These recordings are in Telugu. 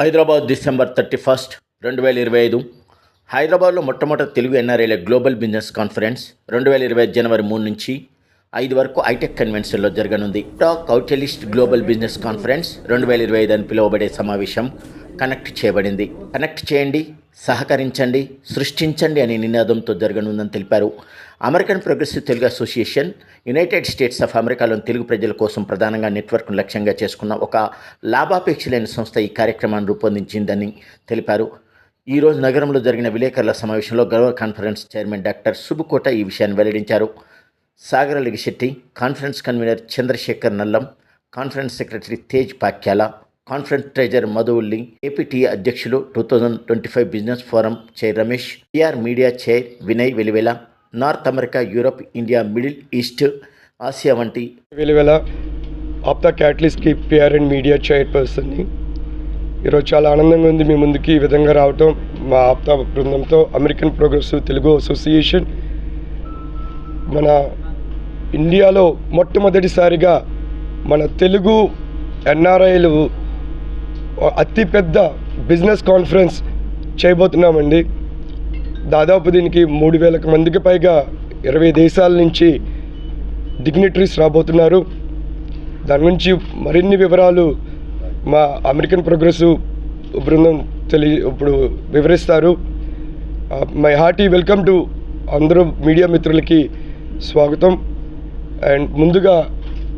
హైదరాబాద్ డిసెంబర్ థర్టీ ఫస్ట్ రెండు వేల ఇరవై ఐదు. హైదరాబాద్లో మొట్టమొదటి తెలుగు ఎన్ఆర్ఐల గ్లోబల్ బిజినెస్ కాన్ఫరెన్స్ రెండు వేల ఇరవై జనవరి మూడు నుంచి ఐదు వరకు ఐటెక్ కన్వెన్షన్లో జరగనుంది. టాక్ కౌటలిస్ట్ గ్లోబల్ బిజినెస్ కాన్ఫరెన్స్ రెండు వేల ఇరవై ఐదు అని పిలువబడే సమావేశం కనెక్ట్ చేయబడింది. కనెక్ట్ చేయండి సహకరించండి సృష్టించండి అనే నినాదంతో జరగనుందని తెలిపారు. American Progressive Telugu Association United States of అమెరికాలోని తెలుగు ప్రజల కోసం ప్రధానంగా నెట్వర్క్ను లక్ష్యంగా చేసుకున్న ఒక లాభాపేక్ష లేని సంస్థ ఈ కార్యక్రమాన్ని రూపొందించిందని తెలిపారు. ఈరోజు నగరంలో జరిగిన విలేకరుల సమావేశంలో గౌరవ కాన్ఫరెన్స్ చైర్మన్ డాక్టర్ సుబుకోట ఈ విషయాన్ని వెల్లడించారు. Sagara Ligishetti conference convener Chandrashekar Nallam conference secretary Tej Pakyala conference treasure Madhuvulli APT అధ్యక్షులు two thousand twenty five business forum chair Ramesh PR media chair Vinay Velivela North America Europe India Middle East Asia వంటి వెలువెల ఆప్తా క్యాటలిస్ట్కి పిఆర్ అండ్ మీడియా చైర్పర్సన్ని ఈరోజు చాలా ఆనందంగా ఉంది మీ ముందుకి ఈ విధంగా రావటం. మా ఆప్తా బృందంతో అమెరికన్ ప్రోగ్రెసివ్ తెలుగు అసోసియేషన్ మన ఇండియాలో మొట్టమొదటిసారిగా మన తెలుగు ఎన్ఆర్ఐలు అతిపెద్ద బిజినెస్ కాన్ఫరెన్స్ చేయబోతున్నామండి. దాదాపు దీనికి మూడు వేలకు మందికి పైగా ఇరవై దేశాల నుంచి డిగ్నిటరీస్ రాబోతున్నారు. దాని గురించి మరిన్ని వివరాలు మా అమెరికన్ ప్రోగ్రెసివ్ బృందం తెలి ఇప్పుడు వివరిస్తారు. మై హార్టీ వెల్కమ్ టు అందరూ మీడియా మిత్రులకి స్వాగతం. అండ్ ముందుగా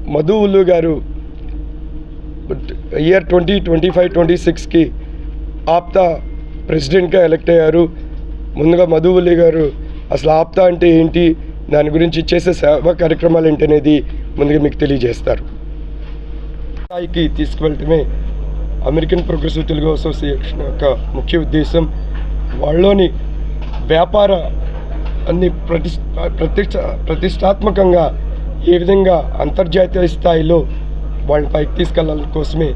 మధు ఉల్లు గారు year twenty twenty five twenty సిక్స్కి ఆప్తా ప్రెసిడెంట్గా ఎలక్ట్ అయ్యారు. ముందుగా మధువులి గారు అసలు ఆప్తా అంటే ఏంటి? దాని గురించి చేసే సేవా కార్యక్రమాలు ఏంటి అనేది ముందుగా మీకు తెలియజేస్తారు. స్థాయికి తీసుకువెళ్ళటమే అమెరికన్ ప్రోగ్రెసివ్ తెలుగు అసోసియేషన్ యొక్క ముఖ్య ఉద్దేశం. వాళ్ళలోని వ్యాపార అన్ని ప్రతి ప్రతిష్ట ప్రతిష్టాత్మకంగా ఏ విధంగా అంతర్జాతీయ స్థాయిలో వాళ్ళని పైకి తీసుకెళ్ళాలని కోసమే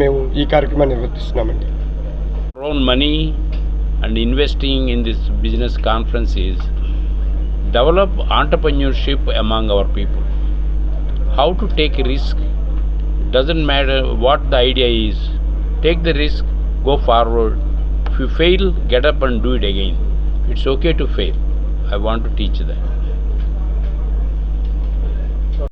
మేము ఈ కార్యక్రమాన్ని నిర్వర్తిస్తున్నామండి own money and investing in this business conference is develop entrepreneurship among our people how to take a risk doesn't matter what the idea is take the risk go forward if you fail get up and do it again it's okay to fail i want to teach that